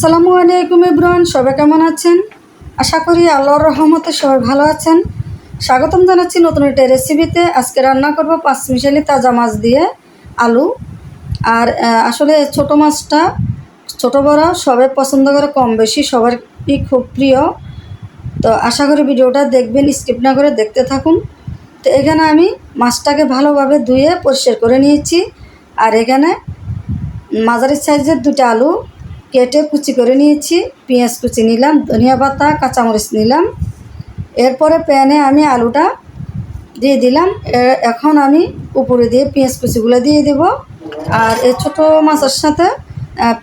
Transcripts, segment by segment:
আসসালামু আলাইকুম ইব্রান, সবাই কেমন আছেন? আশা করি আল্লাহর রহমতে সবাই ভালো আছেন। স্বাগতম জানাচ্ছি নতুন একটা রেসিপিতে আজকে রান্না করব পাঁচ মিশালি তাজা মাছ দিয়ে আলু। আর আসলে ছোট মাছটা ছোট বড়, সবাই পছন্দ করে কম বেশি, সবারই খুব প্রিয়। তো আশা করি ভিডিওটা দেখবেন, স্কিপ না করে দেখতে থাকুন। তো এখানে আমি মাছটাকে ভালোভাবে ধুয়ে পরিষ্কার করে নিয়েছি। আর এখানে মাঝারি সাইজের দুটো আলু কেটে কুচি করে নিয়েছি, পেঁয়াজ কুচি নিলাম, ধনিয়া পাতা, কাঁচামরিচ নিলাম। এরপরে প্যানে আমি আলুটা দিয়ে দিলাম। এখন আমি উপরে দিয়ে পেঁয়াজ কুচিগুলো দিয়ে দেব। আর এই ছোটো মাছের সাথে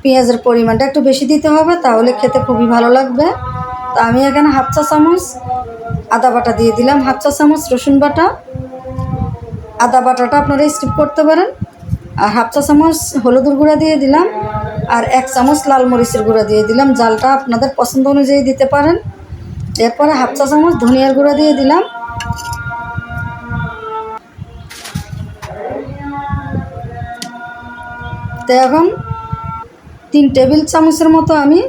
পেঁয়াজের পরিমাণটা একটু বেশি দিতে হবে, তাহলে খেতে খুবই ভালো লাগবে। তা আমি এখানে হাফ চা চামচ আদা বাটা দিয়ে দিলাম, হাফ চা চামচ রসুন বাটা। আদা বাটাটা আপনারা স্কিপ করতে পারেন। আর হাফ চা চামচ হলুদের গুঁড়া দিয়ে দিলাম। আর এক চামচ লাল মরিচের গুঁড়া দিয়ে দিলাম। জালটা আপনাদের পছন্দ অনুযায়ী দিতে পারেন। এরপরে হাফ চা চামচ ধনিয়ার গুঁড়া দিয়ে দিলাম। তো এখন তিন টেবিল চামচের মতো আমি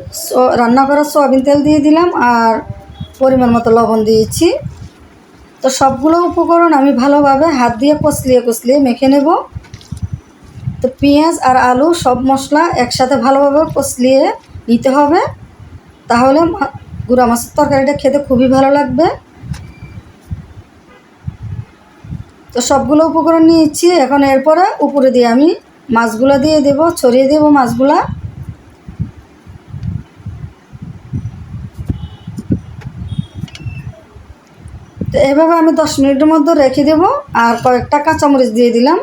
রান্না করা সয়াবিন তেল দিয়ে দিলাম আর পরিমাণ মতো লবণ দিয়েছি। তো সবগুলো উপকরণ আমি ভালোভাবে হাত দিয়ে কষলিয়ে কষলিয়ে মেখে নেব। তো পেঁয়াজ আর আলু সব মশলা একসাথে ভালোভাবে কষলিয়ে নিতে হবে। তাহলে গুঁড়া মাছের তরকারিটা খেতে খুবই ভালো লাগবে। তো সবগুলো উপকরণ নিয়েছি। এখন এরপরে উপরে দিয়ে আমি মাছগুলো দিয়ে দেব, ছড়িয়ে দেব মাছগুলা। তো এভাবে আমি দশ মিনিটের মধ্যে রেখে দেব। আর কয়েকটা কাঁচামরিচ দিয়ে দিলাম।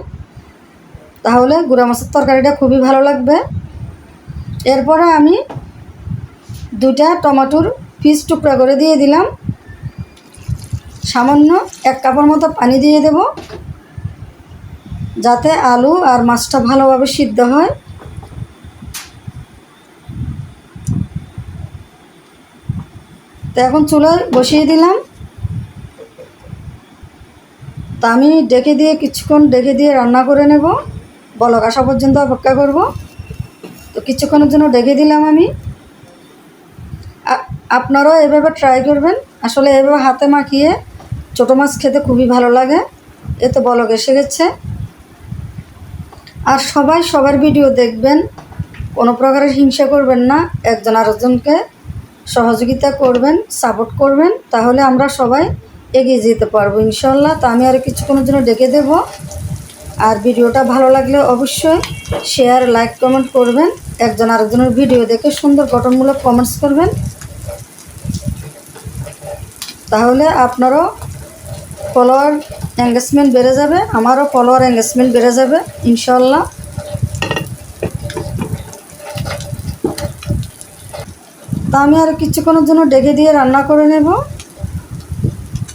তাহলে গুঁড়া মাছের তরকারিটা খুবই ভালো লাগবে। এরপরে আমি দুটা টমাটোর পিস টুকরা করে দিয়ে দিলাম। সামান্য এক কাপের মতো পানি দিয়ে দেব, যাতে আলু আর মাছটা ভালোভাবে সিদ্ধ হয়। তো এখন চুলায় বসিয়ে দিলাম। তা আমি ডেকে দিয়ে কিছুক্ষণ ডেকে দিয়ে রান্না করে নেব। বলক, আসা পর্যন্ত অপেক্ষা করব। তো কিছুক্ষণের জন্য ডেকে দিলাম আমি। আপনারাও এভাবে ট্রাই করবেন। আসলে এভাবে হাতে মাখিয়ে ছোটো মাছ খেতে খুবই ভালো লাগে। এ তো বলক এসে গেছে। আর সবাই সবার ভিডিও দেখবেন। কোনো প্রকারের হিংসা করবেন না। একজন আরেকজনকে সহযোগিতা করবেন সাপোর্ট করবেন। তাহলে আমরা সবাই এগিয়ে যেতে পারব ইনশাল্লাহ তো আমি আর কিছুক্ষণের জন্য ডেকে দেব। আর ভিডিওটা ভালো লাগলে অবশ্যই শেয়ার লাইক কমেন্ট করবেন। একজন আরেকজনের ভিডিও দেখে সুন্দর গঠনমূলক কমেন্টস করবেন। তাহলে আপনারও ফলোয়ার এঙ্গেজমেন্ট বেড়ে যাবে, আমারও ফলোয়ার এঙ্গেজমেন্ট বেড়ে যাবে ইনশাল্লাহ তা আমি আর কিছুক্ষণের জন্য ডেকে দিয়ে রান্না করে নেব।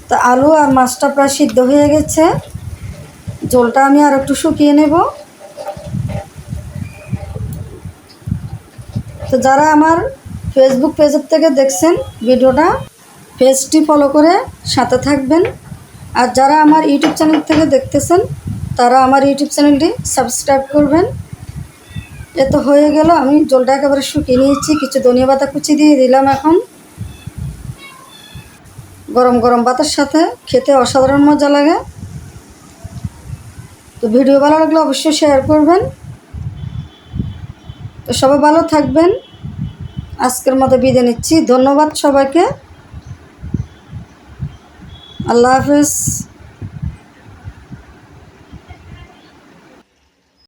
তা আলু আর মাছটা প্রায় সিদ্ধ হয়ে গেছে। জলটা আমি আর একটু শুকিয়ে নেব। তো যারা আমার ফেসবুক পেজের থেকে দেখছেন ভিডিওটা পেজটি ফলো করে সাথে থাকবেন। আর যারা আমার ইউটিউব চ্যানেল থেকে দেখতেছেন, তারা আমার ইউটিউব চ্যানেলটি সাবস্ক্রাইব করবেন। এ তো হয়ে গেল, আমি জলটা একেবারে শুকিয়ে নিয়েছি, কিছু ধনিয়া পাতা কুচি দিয়ে দিলাম এখন। গরম গরম ভাতের সাথে খেতে অসাধারণ মজা লাগে। তো ভিডিও ভালো লাগলে অবশ্যই শেয়ার করবেন। তো সবাই ভালো থাকবেন। আজকের মতো বিদায় নিচ্ছি। ধন্যবাদ সবাইকে। আল্লাহ হাফেজ।